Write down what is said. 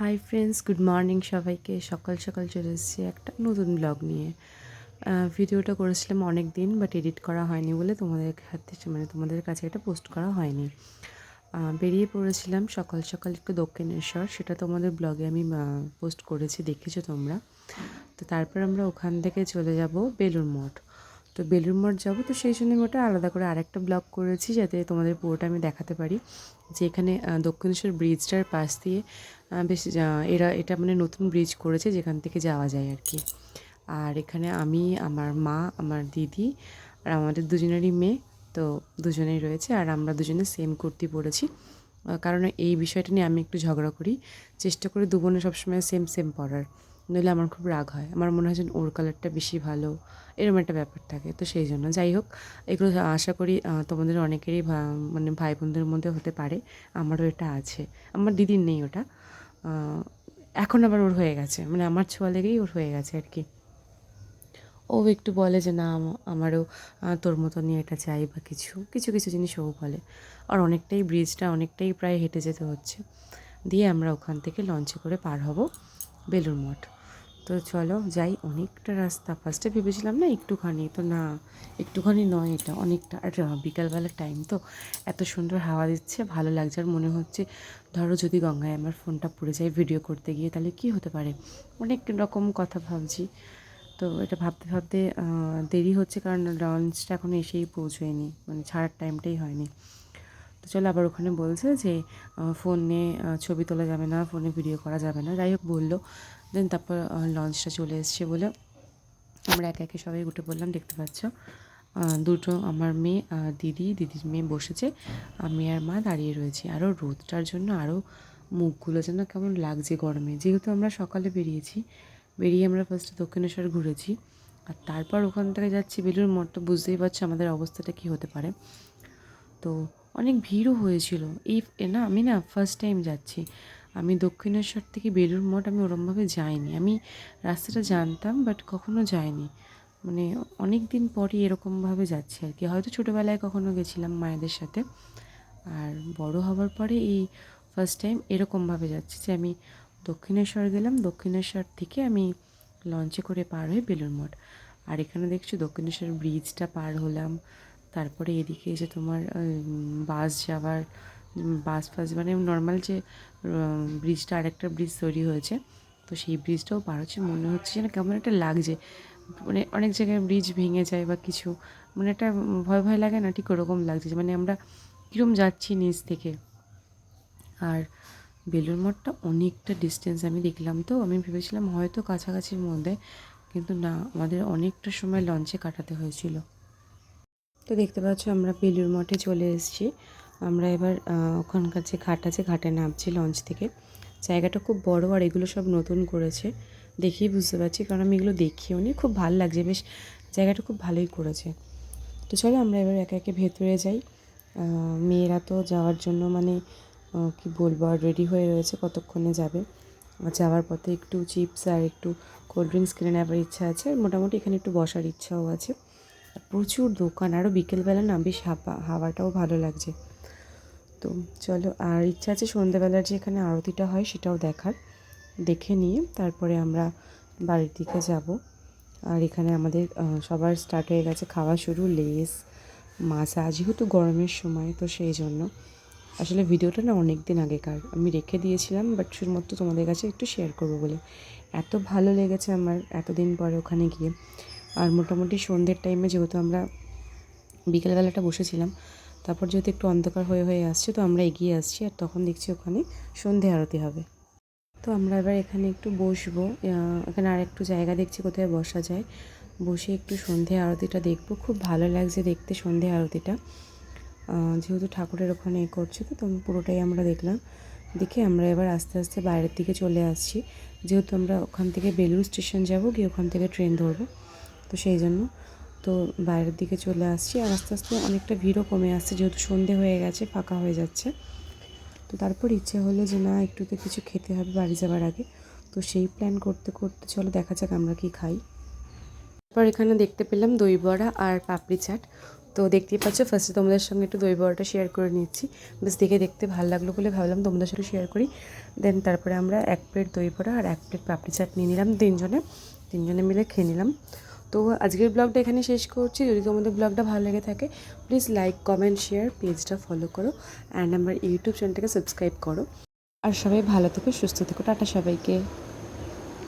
Hi friends good morning সবাইকে। সকাল সকাল চলে এসেছি একটা নতুন ব্লগ নিয়ে। ভিডিওটা করেছিলাম অনেক দিন বাট এডিট করা হয়নি বলে তোমাদের হাতে মানে তোমাদের কাছে এটা পোস্ট করা হয়নি। বেরিয়ে পড়েছিলাম সকাল সকাল একটু দক্ষিণেশ্বর, সেটা তোমাদের ব্লগে আমি পোস্ট করেছি, দেখেছ তোমরা। তো তারপর আমরা ওখান থেকে চলে যাব বেলুর মঠ। তো বেলুর মঠ যাব, তো সেই জন্য আমি ওটা আলাদা করে আরেকটা ব্লগ করেছি যাতে তোমাদের পুরোটা আমি দেখাতে পারি। যে এখানে দক্ষিণেশ্বর ব্রিজটার পাশ দিয়ে বেশ এরা, এটা মানে নতুন ব্রিজ করেছে যেখান থেকে যাওয়া যায় আর কি। আর এখানে আমি, আমার মা, আমার দিদি আর আমাদের দুজনেরই মেয়ে, তো দুজনেই রয়েছে। আর আমরা দুজনে সেম কুর্তি পরেছি। কারণ এই বিষয়টা নিয়ে আমি একটু ঝগড়া করি। চেষ্টা করি দু বোনে সবসময় সেম সেম পরার। নইলে আমার খুব রাগ হয়। আমার মনে হয় যে ওর কালারটা বেশি ভালো, এরকম একটা ব্যাপার থাকে। তো সেই জন্য যাই হোক, এগুলো আশা করি তোমাদের অনেকেরই মানে ভাই বোনদের মধ্যে হতে পারে। আমারও এটা আছে। আমার দিদির নেই ওটা। এখন আবার ওর হয়ে গেছে। মানে আমার ছোঁয়া লেগেই ওর হয়ে গেছে আর কি। ও একটু বলে যে, না আমারও তোর মতো নিয়ে এটা চাই বা কিছু। কিছু কিছু জিনিস ও বলে। আর অনেকটাই ব্রিজটা অনেকটাই প্রায় হেঁটে যেতে হচ্ছে। দিয়ে আমরা ওখান থেকে লঞ্চে করে পার হব বেলুর মঠ। তো চলো যাই, অনেকটা রাস্তা। ফার্স্টে ভেবেছিলাম না একটুখানি, তো না, একটুখানি নয় এটা, অনেকটা। আর বিকালবেলার টাইম তো এত সুন্দর হাওয়া দিচ্ছে, ভালো লাগছে আর মনে হচ্ছে, ধরো যদি গঙ্গায় আমার ফোনটা পড়ে যায় ভিডিও করতে গিয়ে, তাহলে কি হতে পারে? অনেক রকম কথা ভাবছি। তো এটা ভাবতে ভাবতে দেরি হচ্ছে কারণ লঞ্চটা এখনও এসেই পৌঁছয়নি মানে ছাড়ার টাইমটাই হয়নি। তো চলো আবার ওখানে বলছে যে ফোনে ছবি তোলা যাবে না, ফোনে ভিডিও করা যাবে না। যাই হোক বলল দেন তারপর লঞ্চটা চলে এসছে বলে আমরা একে একে সবাই উঠে পড়লাম, দেখতে পাচ্ছ। দুটো আমার মেয়ে দিদি, দিদির মেয়ে বসেছে। আমি আর মা দাঁড়িয়ে রয়েছি। আরও রোদটার জন্য আরও মুখগুলো যেন কেমন লাগছে গরমে। যেহেতু আমরা সকালে বেরিয়েছি, বেরিয়ে আমরা ফার্স্টে দক্ষিণেশ্বর ঘুরেছি। আর তারপর ওখান থেকে যাচ্ছি বেলুর মঠ, তো বুঝতেই পারছ আমাদের অবস্থাটা কী হতে পারে। তো অনেক ভিড়ও হয়েছিল। এই না, আমি না ফার্স্ট টাইম যাচ্ছি। আমি দক্ষিণেশ্বর থেকে বেলুর মঠ আমি ওরমভাবে যাইনি। আমি রাস্তাটা জানতাম বাট কখনো যাইনি। মানে অনেক দিন পরই এরকমভাবে যাচ্ছি আর কি। হয়তো ছোটোবেলায় কখনো গেছিলাম মায়েদের সাথে। আর বড় হওয়ার পরে এই ফার্স্ট টাইম এরকমভাবে যাচ্ছি যে আমি দক্ষিণেশ্বর গেলাম। দক্ষিণেশ্বর থেকে আমি লঞ্চে করে পার হয়ে বেলুর মঠ। আর এখানে দেখছ দক্ষিণেশ্বর ব্রিজটা পার হলাম। তারপরে এদিকে যে তোমার বাস যাওয়ার বাস ফাস মানে নর্মাল যে ব্রিজটা আরেকটা ব্রিজ তৈরি হয়েছে, তো সেই ব্রিজটাও পার হচ্ছে। মনে হচ্ছে যেন কেমন একটা লাগছে। মানে অনেক জায়গায় ব্রিজ ভেঙে যায় বা কিছু মানে একটা ভয় ভয় লাগে না? ঠিক ওরকম লাগছে মানে আমরা কীরকম যাচ্ছি নিচ থেকে। আর বেলুর মঠটা অনেকটা ডিস্টেন্স আমি দেখলাম তো, আমি ভেবেছিলাম হয়তো কাছাকাছির মধ্যে, কিন্তু না, আমাদের অনেকটা সময় লঞ্চে কাটাতে হয়েছিল। তো দেখতে পাচ্ছ, আমরা বেলুর মঠে চলে এসেছি। আমরা এবার ওখানকার যে ঘাট আছে, ঘাটে নামছি লঞ্চ থেকে। জায়গাটা খুব বড় আর এগুলো সব নতুন করেছে। দেখেই বুঝতে পারছি, কারণ আমি এগুলো দেখিও নি। খুব ভালো লাগছে, বেশ জায়গাটা খুব ভালোই করেছে। তো চলো আমরা এবার একে একে ভেতরে যাই। মেয়েরা তো যাওয়ার জন্য মানে কি বলব, আর রেডি হয়ে রয়েছে, কতক্ষণে যাবে। যাওয়ার পথে একটু চিপস আর একটু কোল্ড ড্রিঙ্কস কিনে নেওয়ার ইচ্ছা আছে। আর মোটামুটি এখানে একটু বসার ইচ্ছাও আছে। প্রচুর দোকান আরও বিকেলবেলা না বেশ হাওয়া হাওয়াটাও ভালো লাগছে। তো চলো, আর ইচ্ছা আছে সন্ধ্যেবেলার যে এখানে আরতিটা হয় সেটাও দেখার। দেখে নিয়ে তারপরে আমরা বাড়ির দিকে যাব। আর এখানে আমাদের সবার স্টার্ট হয়ে গেছে, খাওয়া শুরু, লেস মাছা যেহেতু গরমের সময়, তো সেই জন্য। আসলে ভিডিওটা না অনেক দিন আগেকার। আমি রেখে দিয়েছিলাম বাট শুধুমাত্র তোমাদের কাছে একটু শেয়ার করব বলে। এত ভালো লেগেছে আমার এতদিন পরে ওখানে গিয়ে। আর মোটামুটি সন্ধ্যের টাইমে যেহেতু আমরা বিকেলবেলাটা বসেছিলাম তারপর যেহেতু একটু অন্ধকার হয়ে হয়ে আসছে, তো আমরা এগিয়ে আসছি আর তখন দেখছি ওখানে সন্ধে আরতি হবে। তো আমরা এবার এখানে একটু বসবো। এখানে আর একটু জায়গা দেখছি কোথায় বসা যায়। বসে একটু সন্ধে আরতিটা দেখব। খুব ভালো লাগছে দেখতে সন্ধে আরতিটা। যেহেতু ঠাকুরের ওখানে এ করছে, তো তো পুরোটাই আমরা দেখলাম। দেখে আমরা এবার আস্তে আস্তে বাইরের দিকে চলে আসছি। যেহেতু আমরা ওখান থেকে বেলুর স্টেশন যাব, গিয়ে ওখান থেকে ট্রেন ধরবো। তো সেই জন্য তো বাইরের দিকে চলে আসছি আর আস্তে আস্তে অনেকটা ভিড়ও কমে আসছে, যেহেতু সন্ধে হয়ে গেছে, ফাঁকা হয়ে যাচ্ছে। তো তারপর ইচ্ছে হলো যে না একটু তো কিছু খেতে হবে বাড়ি যাওয়ার আগে। তো সেই প্ল্যান করতে করতে চলো দেখা যাক আমরা কি খাই। তারপর এখানে দেখতে পেলাম দই বড়া আর পাপড়ি চাট। তো দেখতেই পাচ্ছ ফার্স্টে তোমাদের সঙ্গে একটু দই বড়াটা শেয়ার করে নিচ্ছি। বেশ দেখে দেখতে ভালো লাগল বলে ভাবলাম তোমাদের সাথে শেয়ার করি। দেন তারপরে আমরা এক প্লেট দই বড়া আর এক প্লেট পাপড়ি চাট নিয়ে নিলাম তিনজনে। তিনজনে মিলে খেয়ে নিলাম। তো আজকের ব্লগটা এখানে শেষ করছি। যদি তোমাদের ব্লগটা ভালো লেগে থাকে প্লিজ লাইক কমেন্ট শেয়ার পেজটা ফলো করো অ্যান্ড আমার ইউটিউব চ্যানেলটাকে সাবস্ক্রাইব করো। আর সবাই ভালো থেকো, সুস্থ থেকো। টাটা সবাইকে।